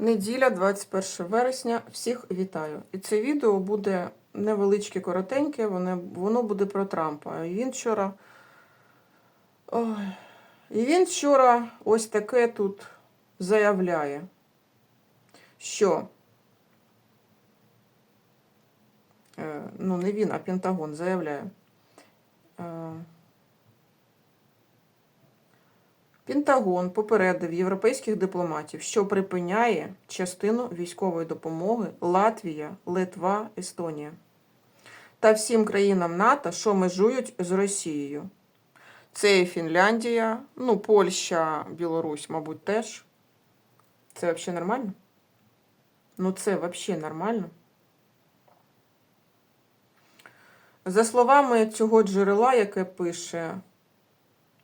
Неділя, 21 вересня. Всіх вітаю. І це відео буде невеличке, коротеньке, воно, буде про Трампа. І він вчора. Ой. І він вчора ось таке тут заявляє, що. е, Ну, не він, а Пентагон заявляє. е, Пентагон попередив європейських дипломатів, що припиняє частину військової допомоги Латвія, Литва, Естонія та всім країнам НАТО, що межують з Росією. Це і Фінляндія, ну, Польща, Білорусь, мабуть, теж. Це взагалі нормально? Ну, це взагалі нормально. За словами цього джерела, яке пише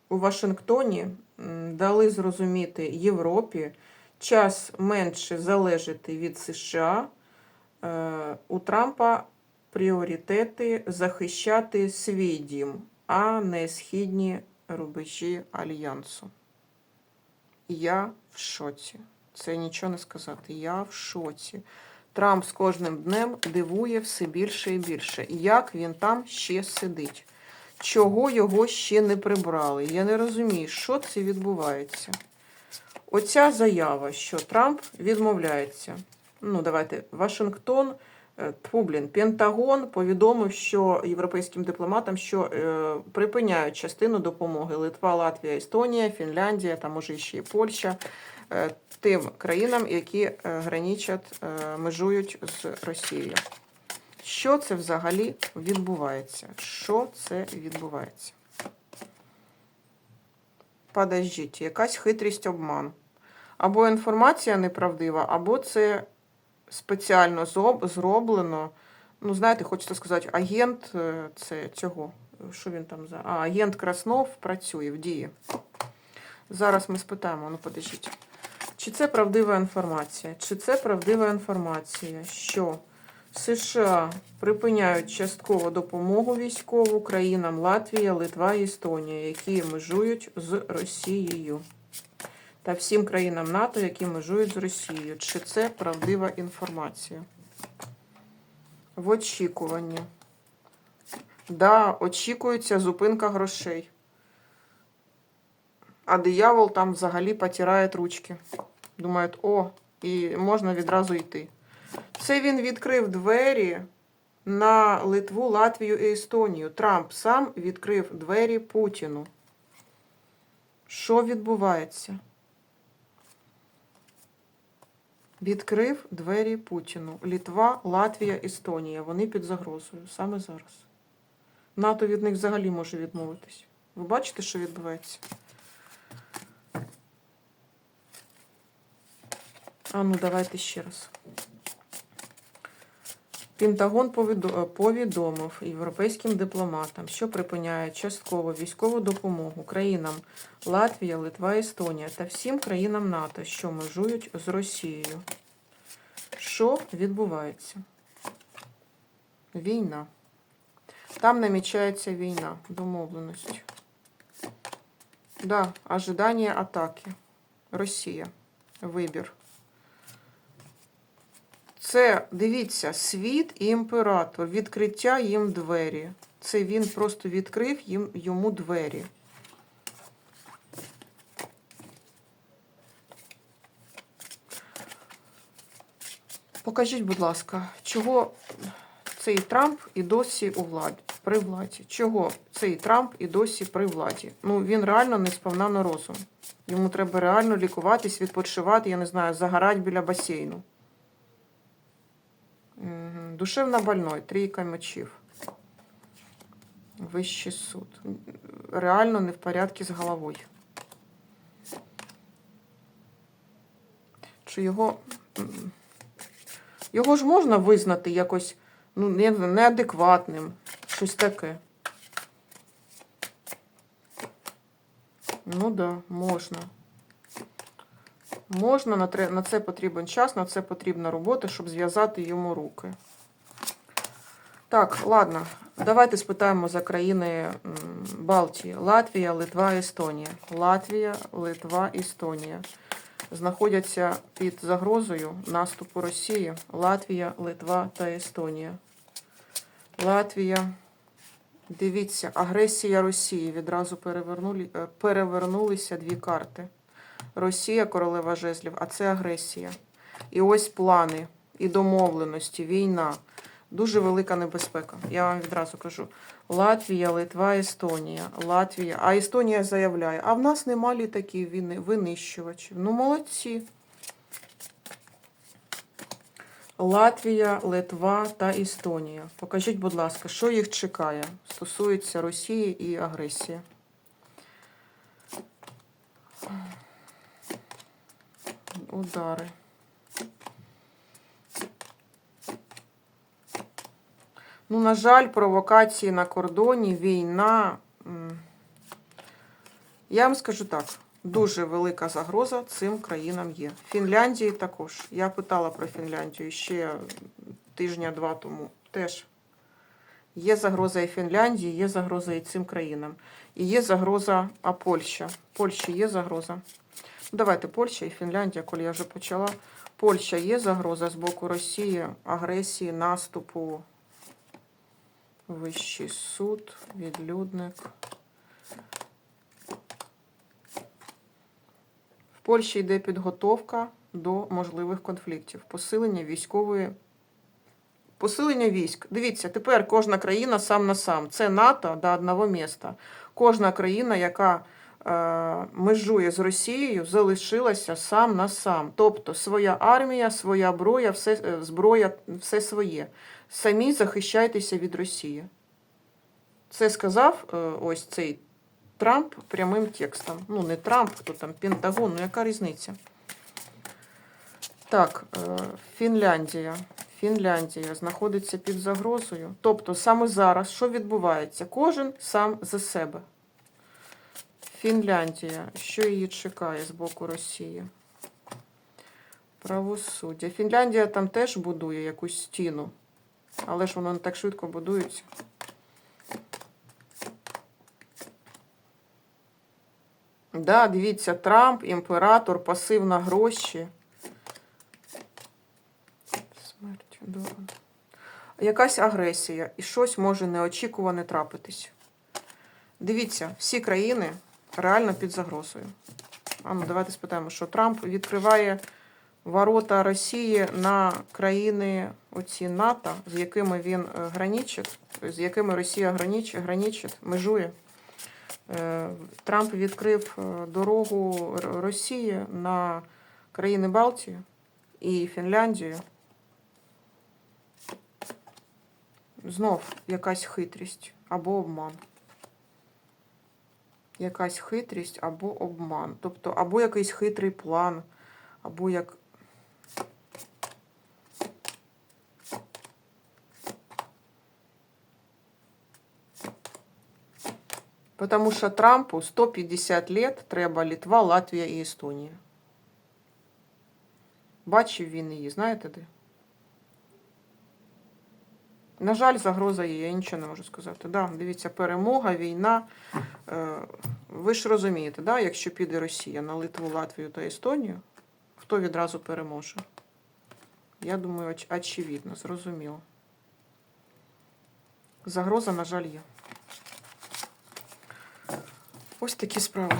у Вашингтоні, дали зрозуміти Європі час менше залежати від США. Е, У Трампа пріоритети захищати свій дім, а не східні рубежі Альянсу. Я в шоці. Це нічого не сказати. Я в шоці. Трамп з кожним днем дивує все більше і більше. Як він там ще сидить? Чого його ще не прибрали? Я не розумію, що це відбувається. Оця заява, що Трамп відмовляється. Ну, давайте, Вашингтон, е, тьфу, блін, Пентагон повідомив, що європейським дипломатам, що е, припиняють частину допомоги Литва, Латвія, Естонія, Фінляндія, та може ще і Польща, е, тим країнам, які е, граничать, е, межують з Росією. Що це взагалі відбувається? Що це відбувається? Подождіть, якась хитрість обман. Або інформація неправдива, або це спеціально зроблено. Ну, знаєте, хочеться сказати, агент е, це цього. Що він там за. А, агент Краснов працює в дії. Зараз ми спитаємо, ну подождіть. Чи це правдива інформація? Чи це правдива інформація, що США припиняють частково допомогу військову країнам Латвія, Литва Естонія, які межують з Росією, та всім країнам НАТО, які межують з Росією. Чи це правдива інформація? В очікуванні. Да, очікується зупинка грошей. А диявол там взагалі потирає ручки. Думають, о, і можна відразу йти. Це він відкрив двері на Литву, Латвію і Естонію. Трамп сам відкрив двері Путіну. Що відбувається? Відкрив двері Путіну. Літва, Латвія, Естонія. Вони під загрозою саме зараз. НАТО від них взагалі може відмовитись. Ви бачите, що відбувається? А ну, давайте ще раз. Пентагон е, повідомив європейським дипломатам, що припиняє частково військову допомогу країнам Латвія, Литва, Естонія та всім країнам НАТО, що межують з Росією. Що відбувається? Війна. Там намічається війна, домовленості. Да, ожидання атаки. Росія. Вибір. Це, дивіться, світ і імператор. Відкриття їм двері. Це він просто відкрив їм, йому двері. Покажіть, будь ласка, чого цей Трамп і досі у владі, при владі? Чого цей Трамп і досі при владі? Ну, він реально не сповна на розум. Йому треба реально лікуватись, відпочивати, я не знаю, загорати біля басейну. Мгм. Душевно больной, трійка мечів. Вищий суд. Реально не в порядку з головою. Чи його. Його ж можна визнати якось ну, неадекватним, щось таке. Ну так, да, можна. Можна, на це потрібен час, на це потрібна робота, щоб зв'язати йому руки. Так, ладно, давайте спитаємо за країни Балтії. Латвія, Литва, Естонія. Латвія, Литва, Естонія. знаходяться під загрозою наступу Росії Латвія, Литва та Естонія. Латвія. Дивіться, агресія Росії. Відразу перевернули, е, перевернулися дві карти. Росія, королева жезлів, а це агресія. І ось плани і домовленості, війна. Дуже велика небезпека. Я вам відразу кажу. Латвія, Литва, Естонія. Латвія. А Естонія заявляє, а в нас нема літаків вини- винищувачів. Ну, молодці. Латвія, Литва та Естонія. Покажіть, будь ласка, що їх чекає стосується Росії і агресії. Удари. Ну, на жаль, провокації на кордоні, війна. Я вам скажу так: дуже велика загроза цим країнам є. Фінляндії також. Я питала про Фінляндію ще тижня-два тому. Теж є загроза і Фінляндії, є загроза і цим країнам. І є загроза, а Польща. Польщі є загроза. Давайте Польща і Фінляндія, коли я вже почала. Польща є загроза з боку Росії, агресії, наступу. Вищий суд, відлюдник. В Польщі йде підготовка до можливих конфліктів, посилення військової. Посилення військ. Дивіться, тепер кожна країна сам на сам. Це НАТО до одного міста. Кожна країна, яка межує з Росією, залишилася сам на сам. Тобто своя армія, своя зброя, все, е, зброя, все своє. Самі захищайтеся від Росії. Це сказав е, ось цей Трамп прямим текстом. Ну, не Трамп, хто там, Пентагон, ну яка різниця? Так, е, Фінляндія. Фінляндія знаходиться під загрозою. Тобто саме зараз, що відбувається? Кожен сам за себе. Фінляндія. Що її чекає з боку Росії? Правосуддя. Фінляндія там теж будує якусь стіну, але ж воно не так швидко будується. Да, дивіться, Трамп, імператор, пасив на гроші. Смерть, дорого. Якась агресія і щось може неочікуване трапитись. Дивіться, всі країни реально під загрозою. А ну, давайте спитаємо, що Трамп відкриває ворота Росії на країни оці НАТО, з якими він е, граничить, з якими Росія граничить, граничить межує. Е, Трамп відкрив е, дорогу Росії на країни Балтії і Фінляндію. Знов якась хитрість або обман. Якась хитрість або обман. Тобто, або якийсь хитрий план, або як. Потому що Трампу 150 лет треба Литва, Латвія і Естонія. Бачив він її, знаєте де? На жаль, загроза є, я нічого не можу сказати. Да, дивіться, перемога, війна. Е, ви ж розумієте, да, якщо піде Росія на Литву, Латвію та Естонію, хто відразу переможе? Я думаю, оч- очевидно, зрозуміло. Загроза, на жаль, є. Ось такі справи.